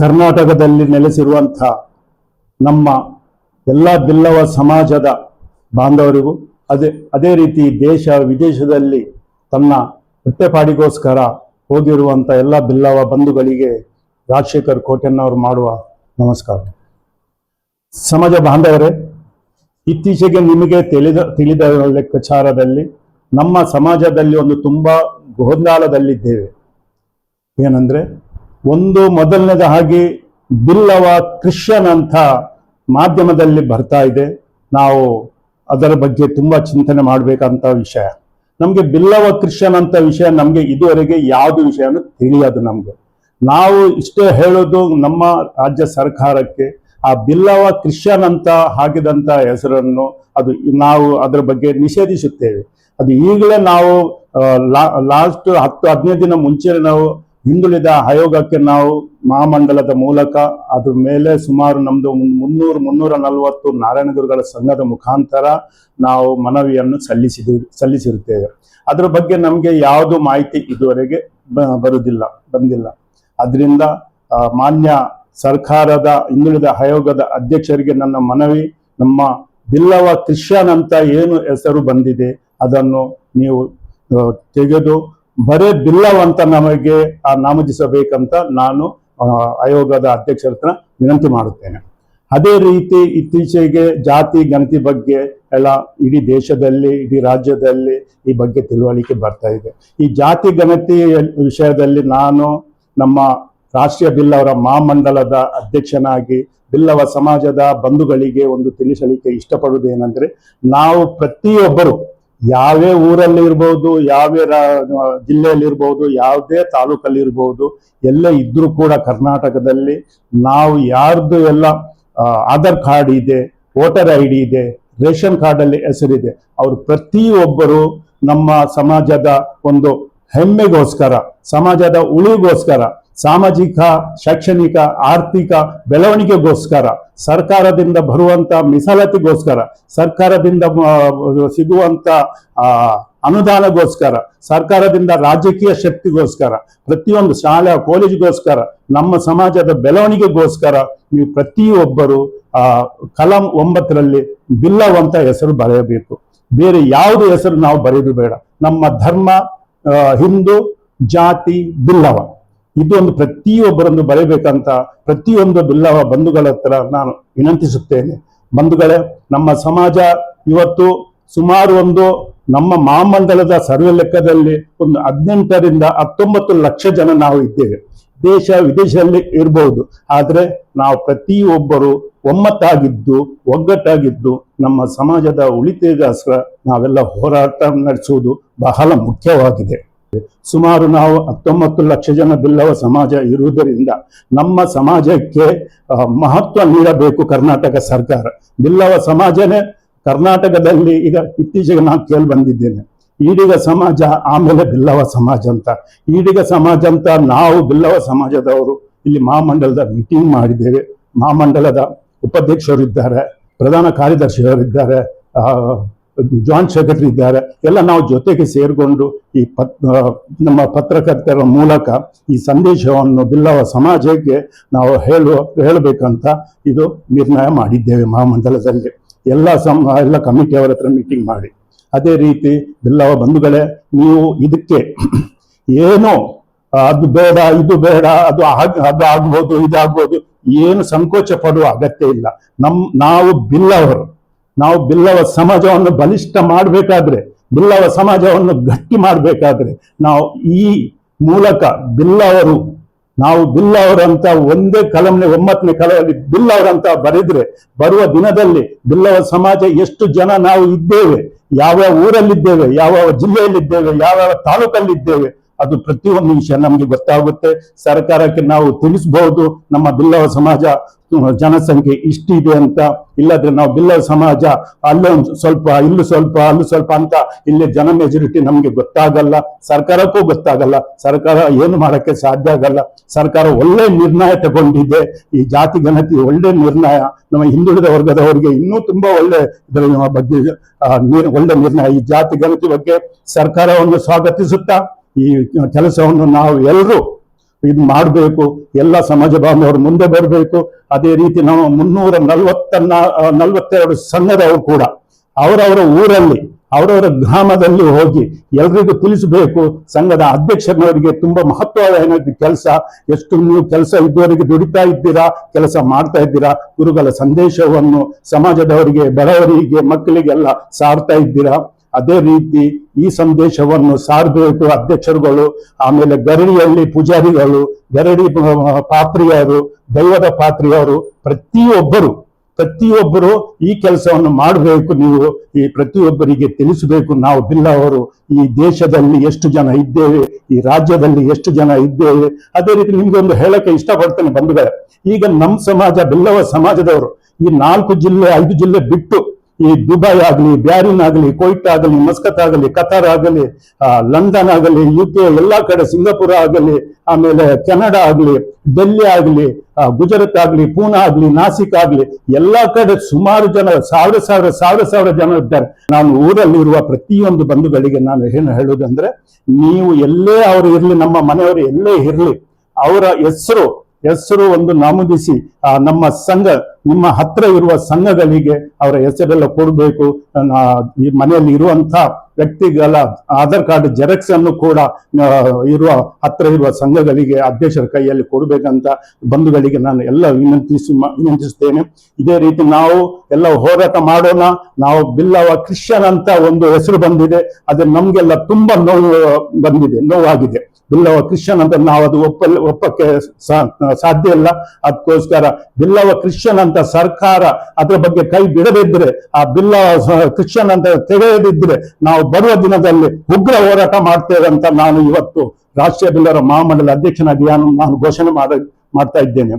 ಕರ್ನಾಟಕದಲ್ಲಿ ನೆಲೆಸಿರುವಂಥ ನಮ್ಮ ಎಲ್ಲ ಬಿಲ್ಲವ ಸಮಾಜದ ಬಾಂಧವರಿಗೂ, ಅದೇ ಅದೇ ರೀತಿ ದೇಶ ವಿದೇಶದಲ್ಲಿ ತನ್ನ ಹೊಟ್ಟೆಪಾಡಿಗೋಸ್ಕರ ಹೋಗಿರುವಂಥ ಎಲ್ಲ ಬಿಲ್ಲವ ಬಂಧುಗಳಿಗೆ ರಾಜಶೇಖರ್ ಕೋಟೆನ್ನವರು ಮಾಡುವ ನಮಸ್ಕಾರ. ಸಮಾಜ ಬಾಂಧವರೇ, ಇತ್ತೀಚೆಗೆ ನಿಮಗೆ ತಿಳಿದ ತಿಳಿದ ಲೆಕ್ಕಾಚಾರದಲ್ಲಿ ನಮ್ಮ ಸಮಾಜದಲ್ಲಿ ಒಂದು ತುಂಬ ಗೊಂದಲದಲ್ಲಿದ್ದೇವೆ. ಏನಂದ್ರೆ ಒಂದು ಮೊದಲನೇದ ಹಾಗೆ ಬಿಲ್ಲವ ಕ್ರಿಶ್ಚಿಯನ್ ಅಂತ ಮಾಧ್ಯಮದಲ್ಲಿ ಬರ್ತಾ ಇದೆ. ನಾವು ಅದರ ಬಗ್ಗೆ ತುಂಬಾ ಚಿಂತನೆ ಮಾಡಬೇಕಂತ ವಿಷಯ. ನಮಗೆ ಬಿಲ್ಲವ ಕ್ರಿಶ್ಚಿಯನ್ ಅಂತ ವಿಷಯ ನಮಗೆ ಇದುವರೆಗೆ ಯಾವುದು ವಿಷಯನೂ ತಿಳಿಯೋದು ನಮಗೆ. ನಾವು ಇಷ್ಟೇ ಹೇಳೋದು ನಮ್ಮ ರಾಜ್ಯ ಸರ್ಕಾರಕ್ಕೆ, ಆ ಬಿಲ್ಲವ ಕ್ರಿಶ್ಚಿಯನ್ ಅಂತ ಹಾಕಿದಂಥ ಹೆಸರನ್ನು ಅದು ನಾವು ಅದರ ಬಗ್ಗೆ ನಿಷೇಧಿಸುತ್ತೇವೆ. ಅದು ಈಗಲೇ ನಾವು ಲಾಸ್ಟ್ ಹತ್ತು, ಹದಿನೈದು ದಿನ ಮುಂಚೆ ನಾವು ಹಿಂದುಳಿದ ಆಯೋಗಕ್ಕೆ ನಾವು ಮಹಾಮಂಡಲದ ಮೂಲಕ ಅದ್ರ ಮೇಲೆ ಸುಮಾರು ನಮ್ದು ಮುನ್ನೂರು, ಮುನ್ನೂರ ನಲವತ್ತು ನಾರಾಯಣಗುರುಗಳ ಸಂಘದ ಮುಖಾಂತರ ನಾವು ಮನವಿಯನ್ನು ಸಲ್ಲಿಸಿದ ಸಲ್ಲಿಸಿರುತ್ತೇವೆ. ಅದರ ಬಗ್ಗೆ ನಮಗೆ ಯಾವುದು ಮಾಹಿತಿ ಇದುವರೆಗೆ ಬರುವುದಿಲ್ಲ ಬಂದಿಲ್ಲ. ಅದರಿಂದ ಮಾನ್ಯ ಸರ್ಕಾರದ, ಹಿಂದುಳಿದ ಆಯೋಗದ ಅಧ್ಯಕ್ಷರಿಗೆ ನನ್ನ ಮನವಿ, ನಮ್ಮ ಬಿಲ್ಲವ ಕ್ರಿಶ್ಚಿಯನ್ ಅಂತ ಏನು ಹೆಸರು ಬಂದಿದೆ, ಅದನ್ನು ನೀವು ತೆಗೆದು ಬರೇ ಬಿಲ್ಲವ್ ಅಂತ ನಮಗೆ ನಾಮಜಿಸಬೇಕಂತ ನಾನು ಆಯೋಗದ ಅಧ್ಯಕ್ಷರ ಹತ್ರ ವಿನಂತಿ ಮಾಡುತ್ತೇನೆ. ಅದೇ ರೀತಿ ಇತ್ತೀಚೆಗೆ ಜಾತಿ, ಗಣತಿ ಬಗ್ಗೆ ಎಲ್ಲ ಇಡೀ ದೇಶದಲ್ಲಿ, ಇಡೀ ರಾಜ್ಯದಲ್ಲಿ ಈ ಬಗ್ಗೆ ತಿಳುವಳಿಕೆ ಬರ್ತಾ ಇದೆ. ಈ ಜಾತಿ, ಗಣತಿ ವಿಷಯದಲ್ಲಿ ನಾನು ನಮ್ಮ ರಾಷ್ಟ್ರೀಯ ಬಿಲ್ಲವರ ಮಹಾಮಂಡಲದ ಅಧ್ಯಕ್ಷನಾಗಿ ಬಿಲ್ಲವ ಸಮಾಜದ ಬಂಧುಗಳಿಗೆ ಒಂದು ತಿಳಿಸಲಿಕ್ಕೆ ಇಷ್ಟಪಡುವುದೇನೆಂದ್ರೆ, ನಾವು ಪ್ರತಿಯೊಬ್ಬರು ಯಾವೇ ಊರಲ್ಲಿ ಇರ್ಬೋದು ಯಾವೇ ಜಿಲ್ಲೆಯಲ್ಲಿ ಇರ್ಬೋದು, ಯಾವುದೇ ತಾಲೂಕಲ್ಲಿ ಇರ್ಬೋದು, ಎಲ್ಲೇ ಇದ್ರೂ ಕೂಡ ಕರ್ನಾಟಕದಲ್ಲಿ ನಾವು ಯಾರ್ದು ಎಲ್ಲ ಆಧಾರ್ ಕಾರ್ಡ್ ಇದೆ, ವೋಟರ್ ಐ ಡಿ ಇದೆ, ರೇಷನ್ ಕಾರ್ಡ್ ಅಲ್ಲಿ ಹೆಸರಿದೆ. ಅವರು ಪ್ರತಿಯೊಬ್ಬರು ನಮ್ಮ ಸಮಾಜದ ಒಂದು ಹೆಮ್ಮೆಗೋಸ್ಕರ, ಸಮಾಜದ ಉಳಿಗೋಸ್ಕರ ಸಾಮಾಜಿಕ, ಶೈಕ್ಷಣಿಕ, ಆರ್ಥಿಕ ಬೆಳವಣಿಗೆಗೋಸ್ಕರ, ಸರ್ಕಾರದಿಂದ ಬರುವಂತ ಮೀಸಲಾತಿಗೋಸ್ಕರ, ಸರ್ಕಾರದಿಂದ ಸಿಗುವಂತ ಅನುದಾನಗೋಸ್ಕರ, ಸರ್ಕಾರದಿಂದ ರಾಜಕೀಯ ಶಕ್ತಿಗೋಸ್ಕರ, ಪ್ರತಿಯೊಂದು ಶಾಲೆ, ಕಾಲೇಜಿಗೋಸ್ಕರ, ನಮ್ಮ ಸಮಾಜದ ಬೆಳವಣಿಗೆಗೋಸ್ಕರ ನೀವು ಪ್ರತಿಯೊಬ್ಬರು, ಆ, ಕಲಂ ಒಂಬತ್ತರಲ್ಲಿ ಬಿಲ್ಲವಂತ ಹೆಸರು ಬರೆಯಬೇಕು. ಬೇರೆ ಯಾವುದು ಹೆಸರು ನಾವು ಬರೆಯೋದು ಬೇಡ. ನಮ್ಮ ಧರ್ಮ ಹಿಂದೂ ಜಾತಿ ಬಿಲ್ಲವ. ಇದೊಂದು ಪ್ರತಿಯೊಬ್ಬರನ್ನು ಬರೆಯಬೇಕಂತ ಪ್ರತಿಯೊಂದು ಬಿಲ್ಲವ ಬಂಧುಗಳ ಹತ್ರ ನಾನು ವಿನಂತಿಸುತ್ತೇನೆ. ಬಂಧುಗಳೇ, ನಮ್ಮ ಸಮಾಜ ಇವತ್ತು ಸುಮಾರು ಒಂದು ನಮ್ಮ ಮಹಾಮಂಡಲದ ಸರ್ವೆ ಲೆಕ್ಕದಲ್ಲಿ ಒಂದು ಹದಿನೆಂಟರಿಂದ ಹತ್ತೊಂಬತ್ತು ಲಕ್ಷ ಜನ ನಾವು ಇದ್ದೇವೆ. ದೇಶ ವಿದೇಶದಲ್ಲಿ ಇರಬಹುದು ಆದರೆ ನಾವು ಪ್ರತಿಯೊಬ್ಬರು ಒಮ್ಮತ್ತಾಗಿದ್ದು ಒಗ್ಗಟ್ಟಾಗಿದ್ದು, ನಮ್ಮ ಸಮಾಜದ ಉಳಿತಿಗೋಸ್ಕರ ನಾವೆಲ್ಲ ಹೋರಾಟ ನಡೆಸುವುದು ಬಹಳ ಮುಖ್ಯವಾಗಿದೆ. ಸುಮಾರು ನಾವು ಹತ್ತೊಂಬತ್ತು ಲಕ್ಷ ಜನ ಬಿಲ್ಲವ ಸಮಾಜ ಇರುವುದರಿಂದ ನಮ್ಮ ಸಮಾಜಕ್ಕೆ ಮಹತ್ವ ನೀಡಬೇಕು ಕರ್ನಾಟಕ ಸರ್ಕಾರ. ಬಿಲ್ಲವ ಸಮಾಜನೇ ಕರ್ನಾಟಕದಲ್ಲಿ ಈಗ ಇತ್ತೀಚೆಗೆ ನಾನು ಕೇಳಿ ಬಂದಿದ್ದೇನೆ. ಈಡಿಗ ಸಮಾಜ ಆಮೇಲೆ ಬಿಲ್ಲವ ಸಮಾಜ ಅಂತ. ಈಡಿಗ ಸಮಾಜ ಅಂತ ನಾವು ಬಿಲ್ಲವ ಸಮಾಜದವರು ಇಲ್ಲಿ ಮಹಾಮಂಡಲದ ಮೀಟಿಂಗ್ ಮಾಡಿದ್ದೇವೆ. ಮಹಾಮಂಡಲದ ಉಪಾಧ್ಯಕ್ಷರಿದ್ದಾರೆ, ಪ್ರಧಾನ ಕಾರ್ಯದರ್ಶಿಯವರಿದ್ದಾರೆ ಜಾಯಿಂಟ್ ಸೆಕ್ರೆಟರಿ ಇದ್ದಾರೆ. ಎಲ್ಲ ನಾವು ಜೊತೆಗೆ ಸೇರಿಕೊಂಡು ಈ ಪತ್ ನಮ್ಮ ಪತ್ರಕರ್ತರ ಮೂಲಕ ಈ ಸಂದೇಶವನ್ನು ಬಿಲ್ಲವ ಸಮಾಜಕ್ಕೆ ನಾವು ಹೇಳುವ, ಹೇಳಬೇಕಂತ ಇದು ನಿರ್ಣಯ ಮಾಡಿದ್ದೇವೆ ಮಹಾಮಂಡಲದಲ್ಲಿ. ಎಲ್ಲ ಸಮ, ಎಲ್ಲ ಕಮಿಟಿಯವರ ಹತ್ರ ಮೀಟಿಂಗ್ ಮಾಡಿ. ಅದೇ ರೀತಿ ಬಿಲ್ಲವ ಬಂಧುಗಳೇ, ನೀವು ಇದಕ್ಕೆ ಏನೋ ಅದು ಬೇಡ, ಇದು ಬೇಡ, ಅದು ಆಗ, ಅದು ಆಗ್ಬೋದು, ಇದಾಗ್ಬೋದು, ಏನು ಸಂಕೋಚ ಪಡುವ ಅಗತ್ಯ ಇಲ್ಲ. ನಮ್, ನಾವು ಬಿಲ್ಲವರು. ನಾವು ಬಿಲ್ಲವ ಸಮಾಜವನ್ನು ಬಲಿಷ್ಠ ಮಾಡಬೇಕಾದ್ರೆ, ಬಿಲ್ಲವ ಸಮಾಜವನ್ನು ಗಟ್ಟಿ ಮಾಡಬೇಕಾದ್ರೆ ನಾವು ಈ ಮೂಲಕ ಬಿಲ್ಲವರು, ನಾವು ಬಿಲ್ಲವರಂತ ಒಂದೇ ಕಲಂನೆ ಒಂಬತ್ತನೇ ಕಲದಲ್ಲಿ ಬಿಲ್ಲವರಂತ ಬರೆದ್ರೆ, ಬರುವ ದಿನದಲ್ಲಿ ಬಿಲ್ಲವ ಸಮಾಜ ಎಷ್ಟು ಜನ ನಾವು ಇದ್ದೇವೆ, ಯಾವ್ಯಾವ ಊರಲ್ಲಿದ್ದೇವೆ, ಯಾವ್ಯಾವ ಜಿಲ್ಲೆಯಲ್ಲಿದ್ದೇವೆ ಯಾವ ತಾಲೂಕಲ್ಲಿದ್ದೇವೆ ಅದು ಪ್ರತಿಯೊಂದು ವಿಷಯ ನಮಗೆ ಗೊತ್ತಾಗುತ್ತೆ. ಸರ್ಕಾರಕ್ಕೆ ನಾವು ತಿಳಿಸಬಹುದು ನಮ್ಮ ಬಿಲ್ಲವ ಸಮಾಜ ಜನಸಂಖ್ಯೆ ಇಷ್ಟಿದೆ ಅಂತ. ಇಲ್ಲದ್ರೆ ನಾವು ಬಿಲ್ಲವ ಸಮಾಜ ಅಲ್ಲೊಂದು ಸ್ವಲ್ಪ, ಇಲ್ಲೂ ಸ್ವಲ್ಪ, ಅಲ್ಲೂ ಸ್ವಲ್ಪ ಅಂತ ಇಲ್ಲಿ ಜನ ಮೆಜಾರಿಟಿ ನಮಗೆ ಗೊತ್ತಾಗಲ್ಲ. ಸರ್ಕಾರಕ್ಕೂ ಗೊತ್ತಾಗಲ್ಲ. ಸರ್ಕಾರ ಏನು ಮಾಡಕ್ಕೆ ಸಾಧ್ಯ ಆಗಲ್ಲ. ಸರ್ಕಾರ ಒಳ್ಳೆ ನಿರ್ಣಯ ತಗೊಂಡಿದೆ. ಈ ಜಾತಿ ಗಣತಿ ಒಳ್ಳೆ ನಿರ್ಣಯ. ನಮ್ಮ ಹಿಂದುಳಿದ ವರ್ಗದವರಿಗೆ ಇನ್ನೂ ತುಂಬಾ ಒಳ್ಳೆ ಇದರ ಬಗ್ಗೆ ಒಳ್ಳೆ ನಿರ್ಣಯ. ಈ ಜಾತಿ ಗಣತಿ ಬಗ್ಗೆ ಸರ್ಕಾರವನ್ನು ಸ್ವಾಗತಿಸುತ್ತಾ ಈ ಕೆಲಸವನ್ನು ನಾವು ಎಲ್ಲರೂ ಇದು ಮಾಡಬೇಕು, ಎಲ್ಲ ಸಮಾಜ ಬಾಂಧವರು ಮುಂದೆ ಬರಬೇಕು. ಅದೇ ರೀತಿ ನಾವು ಮುನ್ನೂರ ನಲವತ್ತನ್ನ ನಲವತ್ತೆರಡು ಸಂಘದವರು ಕೂಡ ಅವರವರ ಊರಲ್ಲಿ, ಅವರವರ ಗ್ರಾಮದಲ್ಲಿ ಹೋಗಿ ಎಲ್ರಿಗೂ ತಿಳಿಸಬೇಕು, ಸಂಘದ ಅಧ್ಯಕ್ಷರವರಿಗೆ ತುಂಬಾ ಮಹತ್ವದ ಕೆಲಸ, ಎಷ್ಟು ನೀವು ಕೆಲಸ ಇದ್ದವರಿಗೆ ದುಡಿತಾ ಇದ್ದೀರಾ, ಕೆಲಸ ಮಾಡ್ತಾ ಇದ್ದೀರಾ, ಗುರುಗಳ ಸಂದೇಶವನ್ನು ಸಮಾಜದವರಿಗೆ, ಬಡವರಿಗೆ, ಮಕ್ಕಳಿಗೆಲ್ಲ ಸಾರ್ತಾ ಇದ್ದೀರಾ. ಅದೇ ರೀತಿ ಈ ಸಂದೇಶವನ್ನು ಸಾರಬೇಕು ಅಧ್ಯಕ್ಷರುಗಳು, ಆಮೇಲೆ ಗರಡಿಯಲ್ಲಿ ಪೂಜಾರಿಗಳು, ಗರಡಿ ಪಾತ್ರಿಯರು, ದೈವದ ಪಾತ್ರಿಯವರು ಪ್ರತಿಯೊಬ್ಬರು ಪ್ರತಿಯೊಬ್ಬರು ಈ ಕೆಲಸವನ್ನು ಮಾಡಬೇಕು ನೀವು, ಈ ಪ್ರತಿಯೊಬ್ಬರಿಗೆ ತಿಳಿಸಬೇಕು. ನಾವು ಬಿಲ್ಲವರು, ಈ ದೇಶದಲ್ಲಿ ಎಷ್ಟು ಜನ ಇದ್ದೇವೆ, ಈ ರಾಜ್ಯದಲ್ಲಿ ಎಷ್ಟು ಜನ ಇದ್ದೇವೆ. ಅದೇ ರೀತಿ ನಿಮ್ಗೆ ಒಂದು ಹೇಳಕ್ಕೆ ಇಷ್ಟಪಡ್ತೇನೆ ಬಂಧುಗಳೇ. ಈಗ ನಮ್ಮ ಸಮಾಜ, ಬಿಲ್ಲವ ಸಮಾಜದವರು ಈ ನಾಲ್ಕು ಜಿಲ್ಲೆ, ಐದು ಜಿಲ್ಲೆ ಬಿಟ್ಟು ಈ ದುಬೈ ಆಗಲಿ, ಬ್ಯಾರಿನ್ ಆಗಲಿ ಕೊಯ್ಟ್ ಆಗಲಿ, ಮಸ್ಕತ್ ಆಗಲಿ, ಕತಾರ್ ಆಗಲಿ ಲಂಡನ್ ಆಗಲಿ ಯು ಕೆ ಎಲ್ಲಾ ಕಡೆ, ಸಿಂಗಾಪುರ ಆಗಲಿ, ಆಮೇಲೆ ಕೆನಡಾ ಆಗಲಿ, ಡೆಲ್ಲಿ ಆಗಲಿ ಗುಜರಾತ್ ಆಗಲಿ, ಪೂನಾ ಆಗಲಿ, ನಾಸಿಕ್ ಆಗಲಿ, ಎಲ್ಲಾ ಕಡೆ ಸುಮಾರು ಜನ, ಸಾವಿರ ಸಾವಿರ ಸಾವಿರ ಸಾವಿರ ಜನ ಇದ್ದಾರೆ. ನಾನು ಊರಲ್ಲಿರುವ ಪ್ರತಿಯೊಂದು ಬಂಧುಗಳಿಗೆ ನಾನು ಏನು ಹೇಳುವುದಂದ್ರೆ ನೀವು ಎಲ್ಲೇ ಅವರು ಇರಲಿ, ನಮ್ಮ ಮನೆಯವರು ಎಲ್ಲೇ ಇರಲಿ, ಅವರ ಹೆಸರು ಹೆಸರು ಒಂದು ನಮೂದಿಸಿ ನಮ್ಮ ಸಂಘ ನಿಮ್ಮ ಹತ್ರ ಇರುವ ಸಂಘಗಳಿಗೆ ಅವರ ಹೆಸರೆಲ್ಲ ಕೊಡಬೇಕು. ಈ ಮನೆಯಲ್ಲಿ ಇರುವಂತ ವ್ಯಕ್ತಿಗಳ ಆಧಾರ್ ಕಾರ್ಡ್ ಜೆರಾಕ್ಸ್ ಅನ್ನು ಕೂಡ ಇರುವ ಹತ್ರ ಇರುವ ಸಂಘಗಳಿಗೆ ಅಧ್ಯಕ್ಷರ ಕೈಯಲ್ಲಿ ಕೊಡಬೇಕಂತ ಬಂಧುಗಳಿಗೆ ನಾನು ಎಲ್ಲ ವಿನಂತಿಸಿ ವಿನಂತಿಸುತ್ತೇನೆ ಇದೇ ರೀತಿ ನಾವು ಎಲ್ಲ ಹೋರಾಟ ಮಾಡೋಣ. ನಾವು ಬಿಲ್ಲವ ಕ್ರಿಶ್ಚಿಯನ್ ಅಂತ ಒಂದು ಹೆಸರು ಬಂದಿದೆ. ಅದು ನಮ್ಗೆಲ್ಲ ತುಂಬಾ ನೋವು ಬಂದಿದೆ, ನೋವಾಗಿದೆ. ಬಿಲ್ಲವ ಕ್ರಿಶ್ಚಿಯನ್ ಅಂತ ನಾವು ಅದು ಒಪ್ಪ ಒಪ್ಪಕ್ಕೆ ಸಾಧ್ಯ ಇಲ್ಲ. ಅದಕ್ಕೋಸ್ಕರ ಬಿಲ್ಲವ ಕ್ರಿಶ್ಚಿಯನ್ ಅಂತ ಸರ್ಕಾರ ಅದರ ಬಗ್ಗೆ ಕೈ ಬಿಡದಿದ್ರೆ, ಆ ಬಿಲ್ಲ ಕ್ರಿಶ್ಚಿಯನ್ ಅಂತ ತೆಗೆಯದಿದ್ರೆ ನಾವು ಬರುವ ದಿನದಲ್ಲಿ ಉಗ್ರ ಹೋರಾಟ ಮಾಡ್ತೇವೆ ಅಂತ ನಾನು ಇವತ್ತು ರಾಷ್ಟ್ರೀಯ ಬಿಲ್ಲರ ಮಹಾಮಂಡಲ ಅಧ್ಯಕ್ಷನಾಗಿ ನಾನು ಘೋಷಣೆ ಮಾಡ, ಮಾಡ್ತಾ ಇದ್ದೇನೆ.